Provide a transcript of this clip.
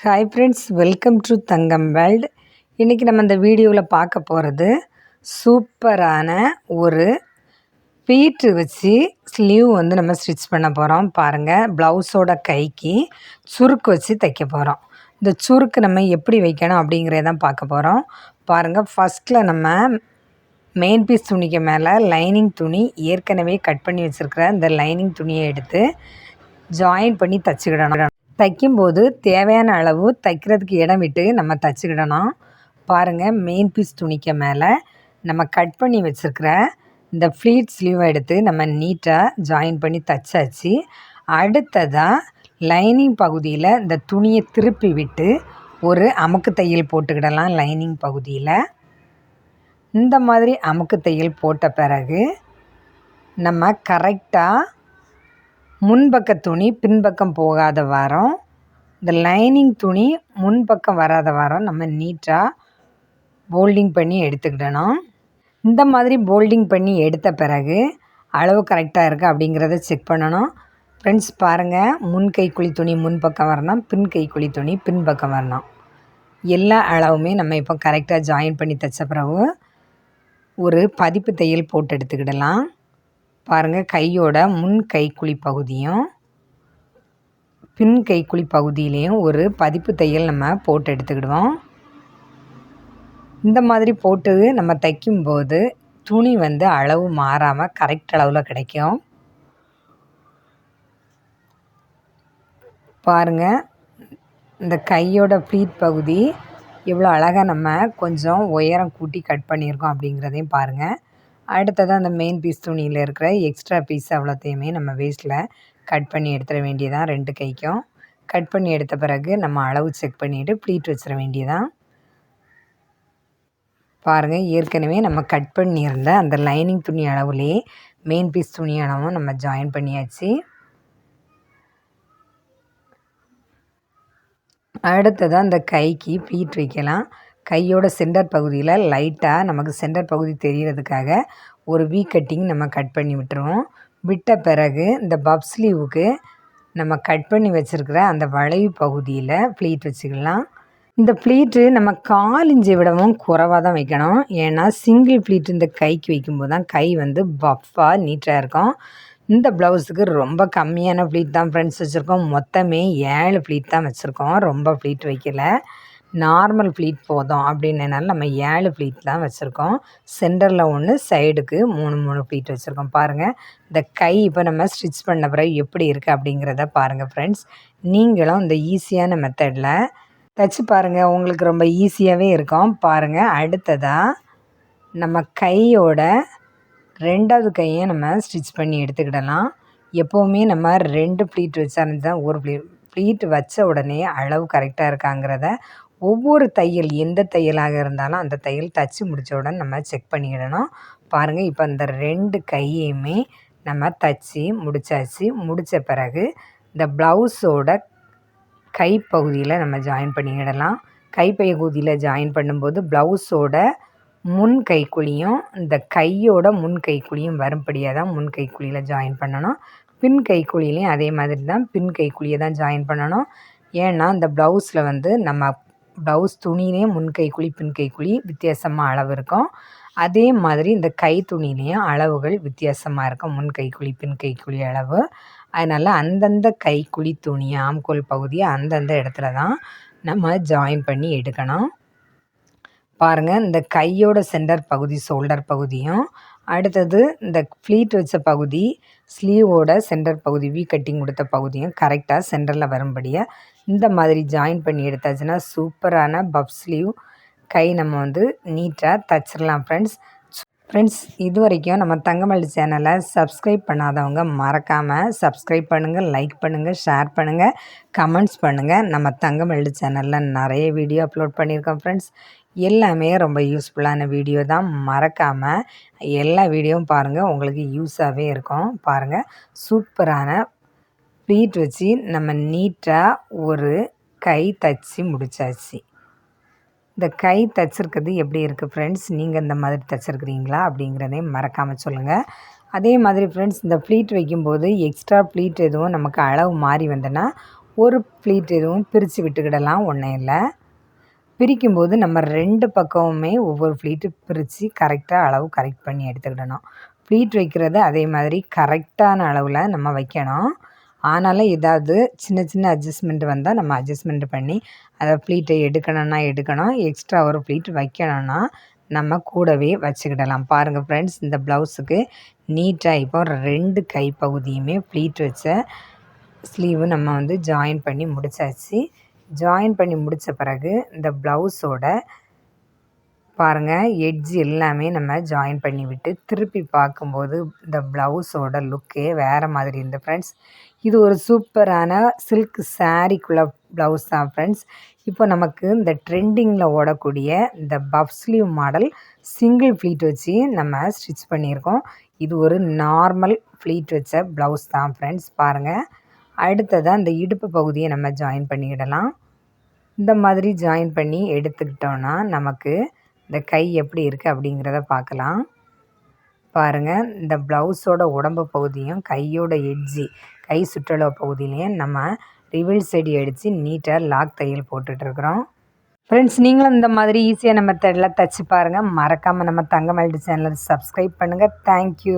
Hi friends welcome to Thangam world இன்றைக்கி நம்ம இந்த வீடியோவில் பார்க்க போகிறது சூப்பரான ஒரு பீட்டு வச்சு ஸ்லீவ் வந்து நம்ம ஸ்டிச் பண்ண போகிறோம் பாருங்கள் ப்ளவுஸோட கைக்கு சுருக்கு வச்சு தைக்க போகிறோம் இந்த சுருக்கு நம்ம எப்படி வைக்கணும் அப்படிங்கிறதான் பார்க்க போகிறோம் பாருங்கள் ஃபஸ்ட்டில் நம்ம மெயின் பீஸ் துணிக்கு மேலே லைனிங் துணி ஏற்கனவே கட் பண்ணி வச்சுருக்கிற இந்த லைனிங் துணியை எடுத்து ஜாயின் பண்ணி தச்சுக்கிடணும். தைக்கும்போது தேவையான அளவு தைக்கிறதுக்கு இடம் விட்டு நம்ம தைச்சிக்கிடணும். பாருங்கள் மெயின் பீஸ் துணிக்க மேலே நம்ம கட் பண்ணி வச்சுருக்கிற இந்த ஃப்ளீட் ஸ்லீவை எடுத்து நம்ம நீட்டாக ஜாயின் பண்ணி தைச்சாச்சு. அடுத்ததாக லைனிங் பகுதியில் இந்த துணியை திருப்பி விட்டு ஒரு அமுக்கு தையல் போட்டுக்கிடலாம் லைனிங் பகுதியில். இந்த மாதிரி அமுக்கு தையல் போட்ட பிறகு நம்ம கரெக்டாக முன்பக்க துணி பின்பக்கம் போகாத வாரம். இந்த லைனிங் துணி முன்பக்கம் வராத வாரம் நம்ம நீட்டாக போல்டிங் பண்ணி எடுத்துக்கிடணும். இந்த மாதிரி போல்டிங் பண்ணி எடுத்த பிறகு அளவு கரெக்டாக இருக்குது அப்படிங்கிறத செக் பண்ணணும். ஃப்ரெண்ட்ஸ் பாருங்கள் முன் கைக்குழி துணி முன்பக்கம் வரணும் பின் கைக்குழி துணி பின்பக்கம் வரணும். எல்லா அளவுமே நம்ம இப்போ கரெக்டாக ஜாயின் பண்ணி தைச்ச பிறகு ஒரு பதிப்பு தையல் போட்டு எடுத்துக்கிடலாம். பாருங்கள் கையோட முன் கைக்குழி பகுதியும் பின் கைக்குழி பகுதியிலையும் ஒரு பதிப்பு தையல் நம்ம போட்டு எடுத்துக்கிடுவோம். இந்த மாதிரி போட்டு நம்ம தைக்கும்போது துணி வந்து அளவு மாறாமல் கரெக்ட் அளவில் கிடைக்கும். பாருங்கள் இந்த கையோட ப்ளீட் பகுதி எவ்வளோ அழகாக நம்ம கொஞ்சம் உயரம் கூட்டி கட் பண்ணியிருக்கோம் அப்படிங்கிறதையும் பாருங்கள் அடுத்ததாக அந்த மெயின் பீஸ் துணியில் இருக்கிற எக்ஸ்ட்ரா பீஸ் அவ்வளோத்தையுமே நம்ம வேஸ்ட்டில் கட் பண்ணி எடுத்துட வேண்டியதான் ரெண்டு கைக்கும். கட் பண்ணி எடுத்த பிறகு நம்ம அளவு செக் பண்ணிவிட்டு ப்ளீட் வச்சிட வேண்டியதான் பாருங்கள் ஏற்கனவே நம்ம கட் பண்ணியிருந்த அந்த லைனிங் துணி அளவுலேயே மெயின் பீஸ் துணி அளவும் நம்ம ஜாயின் பண்ணியாச்சு. அடுத்ததாக அந்த கைக்கு ப்ளீட் வைக்கலாம். கையோட சென்டர் பகுதியில் லைட்டாக நமக்கு சென்டர் பகுதி தெரிகிறதுக்காக ஒரு வீ கட்டிங் நம்ம கட் பண்ணி விட்டுருவோம். விட்ட பிறகு இந்த பப் ஸ்லீவுக்கு நம்ம கட் பண்ணி வச்சுருக்கிற அந்த வளைவு பகுதியில் ப்ளீட் வச்சுக்கலாம். இந்த ப்ளீட்டு நம்ம கால் இஞ்சி விடவும் குறைவாக தான் வைக்கணும். ஏன்னா சிங்கிள் ப்ளீட் இந்த கைக்கு வைக்கும்போது தான் கை வந்து பஃப்பாக நீட்டாக இருக்கும். இந்த ப்ளவுஸுக்கு ரொம்ப கம்மியான ப்ளீட் தான் ஃப்ரெண்ட்ஸ் வச்சுருக்கோம். மொத்தமே ஏழு ப்ளீட் தான் வச்சுருக்கோம். ரொம்ப ப்ளீட் வைக்கல. நார்மல் ப்ளீட் போதும் அப்படின்னனால நம்ம ஏழு ப்ளீட் தான் வச்சுருக்கோம். சென்டரில் ஒன்று சைடுக்கு மூணு மூணு ப்ளீட் வச்சுருக்கோம். பாருங்கள் இந்த கை இப்போ நம்ம ஸ்டிச் பண்ண பிறகு எப்படி இருக்குது அப்படிங்கிறத பாருங்கள் ஃப்ரெண்ட்ஸ் நீங்களும் இந்த ஈஸியான மெத்தடில் தைச்சி பாருங்கள் உங்களுக்கு ரொம்ப ஈஸியாகவே இருக்கும். பாருங்கள் அடுத்ததாக நம்ம கையோட ரெண்டாவது கையை நம்ம ஸ்டிச் பண்ணி எடுத்துக்கிடலாம். எப்போவுமே நம்ம ரெண்டு ப்ளீட் வச்சா தான் ஒரு ப்ளீட் ப்ளீட் வச்ச உடனே அளவு கரெக்டாக இருக்காங்கிறத ஒவ்வொரு தையல் எந்த தையலாக இருந்தாலும் அந்த தையல் தைச்சி முடித்த உடனே நம்ம செக் பண்ணிக்கிடணும். பாருங்கள் இப்போ இந்த ரெண்டு கையுமே நம்ம தைச்சி முடித்தாச்சு முடித்த பிறகு இந்த ப்ளவுஸோட கைப்பகுதியில் நம்ம ஜாயின் பண்ணிக்கிடலாம். கைப்பகுதியில் ஜாயின் பண்ணும்போது ப்ளவுஸோட முன் கைக்குழியும் இந்த கையோட முன் கைக்குழியும் வரும்படியாக தான் முன் கைக்குழியில் ஜாயின் பண்ணணும். பின் கைக்குழிலையும் அதே மாதிரி தான் பின் கைக்குழியை தான் ஜாயின் பண்ணணும். ஏன்னா இந்த ப்ளவுஸில் வந்து நம்ம ப்ளவுஸ் துணியிலே முன் கைக்குழி பின் கைக்குழி வித்தியாசமாக அளவு இருக்கும். அதே மாதிரி இந்த கை துணியிலையும் அளவுகள் வித்தியாசமாக இருக்கும். முன் கைக்குழி பின் கைக்குழி அளவு. அதனால் அந்தந்த கைக்குழி துணி ஆம்கோல் பகுதியை அந்தந்த இடத்துல தான் நம்ம ஜாயின் பண்ணி எடுக்கணும். பாருங்கள் இந்த கையோட சென்டர் பகுதி ஷோல்டர் பகுதியும் அடுத்தது இந்த ஃப்ளீட் வச்ச பகுதி ஸ்லீவோட சென்டர் பகுதி வி கட்டிங் கொடுத்த பகுதியும் கரெக்டாக சென்டரில் வரும்படியாக இந்த மாதிரி ஜாயின் பண்ணி எடுத்தாச்சுன்னா சூப்பரான பப் ஸ்லீவ் கை நம்ம வந்து நீட்டாக தச்சிடலாம் ஃப்ரெண்ட்ஸ் ஃப்ரெண்ட்ஸ் இது வரைக்கும் நம்ம தங்கமல்லி சேனலை சப்ஸ்கிரைப் பண்ணாதவங்க மறக்காமல் சப்ஸ்கிரைப் பண்ணுங்கள் லைக் பண்ணுங்கள் ஷேர் பண்ணுங்கள் கமெண்ட்ஸ் பண்ணுங்கள் நம்ம தங்கமல்லி சேனலில் நிறைய வீடியோ அப்லோட் பண்ணியிருக்கோம் ஃப்ரெண்ட்ஸ் எல்லாமே ரொம்ப யூஸ்ஃபுல்லான வீடியோ தான். மறக்காமல் எல்லா வீடியோவும் பாருங்கள் உங்களுக்கு யூஸாகவே இருக்கும். பாருங்கள் சூப்பரான ப்ளீட் வச்சு நம்ம நீட்டாக ஒரு கை தச்சு முடித்தாச்சு இந்த கை தச்சிருக்கிறது எப்படி இருக்குது ஃப்ரெண்ட்ஸ் நீங்கள் இந்த மாதிரி தச்சுருக்குறீங்களா அப்படிங்கிறதையும் மறக்காமல் சொல்லுங்கள் அதே மாதிரி ஃப்ரெண்ட்ஸ் இந்த ப்ளீட் வைக்கும்போது எக்ஸ்ட்ரா ப்ளீட் எதுவும் நமக்கு அளவு மாறி வந்தோன்னா ஒரு ப்ளீட் எதுவும் பிரித்து விட்டுக்கிடலாம். ஒன்றும் இல்லை. பிரிக்கும்போது நம்ம ரெண்டு பக்கமுமே ஒவ்வொரு ஃப்ளீட்டு பிரித்து கரெக்டாக அளவு கரெக்ட் பண்ணி எடுத்துக்கிடணும். ஃப்ளீட் வைக்கிறது அதே மாதிரி கரெக்டான அளவில் நம்ம வைக்கணும். ஆனாலும் ஏதாவது சின்ன சின்ன அட்ஜஸ்ட்மெண்ட் வந்தால் நம்ம அட்ஜஸ்ட்மெண்ட் பண்ணி அதை ஃப்ளீட்டை எடுக்கணும்னா எடுக்கணும். எக்ஸ்ட்ரா ஒரு ஃப்ளீட் வைக்கணும்னா நம்ம கூடவே வச்சுக்கிடலாம். பாருங்கள் ஃப்ரெண்ட்ஸ் இந்த ப்ளவுஸுக்கு நீட்டாக இப்போ ரெண்டு கைப்பகுதியுமே ஃப்ளீட் வச்ச ஸ்லீவு நம்ம வந்து ஜாயின் பண்ணி முடிச்சாச்சு. ஜாயின் பண்ணி முடித்த பிறகு இந்த ப்ளவுஸோட பாருங்கள் எட்ஜ் எல்லாமே நம்ம ஜாயின் பண்ணி விட்டு திருப்பி பார்க்கும்போது இந்த ப்ளவுஸோட லுக்கே வேறு மாதிரி இருந்து ஃப்ரெண்ட்ஸ் இது ஒரு சூப்பரான சில்க் சாரீக்குள்ள ப்ளவுஸ் தான் ஃப்ரெண்ட்ஸ் இப்போ நமக்கு இந்த ட்ரெண்டிங்கில் ஓடக்கூடிய இந்த puff sleeve model single pleat வச்சு நம்ம ஸ்டிச் பண்ணியிருக்கோம். இது ஒரு நார்மல் ஃப்ளீட் வச்ச ப்ளவுஸ் தான் ஃப்ரெண்ட்ஸ் பாருங்கள் அடுத்ததாக இந்த இடுப்பு பகுதியை நம்ம ஜாயின் பண்ணிக்கிடலாம் இந்த மாதிரி ஜாயின் பண்ணி எடுத்துக்கிட்டோன்னா நமக்கு இந்த கை எப்படி இருக்குது அப்படிங்கிறத பார்க்கலாம். பாருங்கள் இந்த ப்ளவுஸோட உடம்பு பகுதியும் கையோட எட்ஜி கை சுற்றளவு பகுதியிலையும் நம்ம ரிவில் செடி அடித்து நீட்டாக லாக் தையல் போட்டுட்ருக்குறோம் ஃப்ரெண்ட்ஸ் நீங்களும் இந்த மாதிரி ஈஸியாக நம்ம மெத்தடில் தைச்சி பாருங்கள் மறக்காமல் நம்ம தங்கமல்டி சேனலை சப்ஸ்கிரைப் பண்ணுங்கள் தேங்க்யூ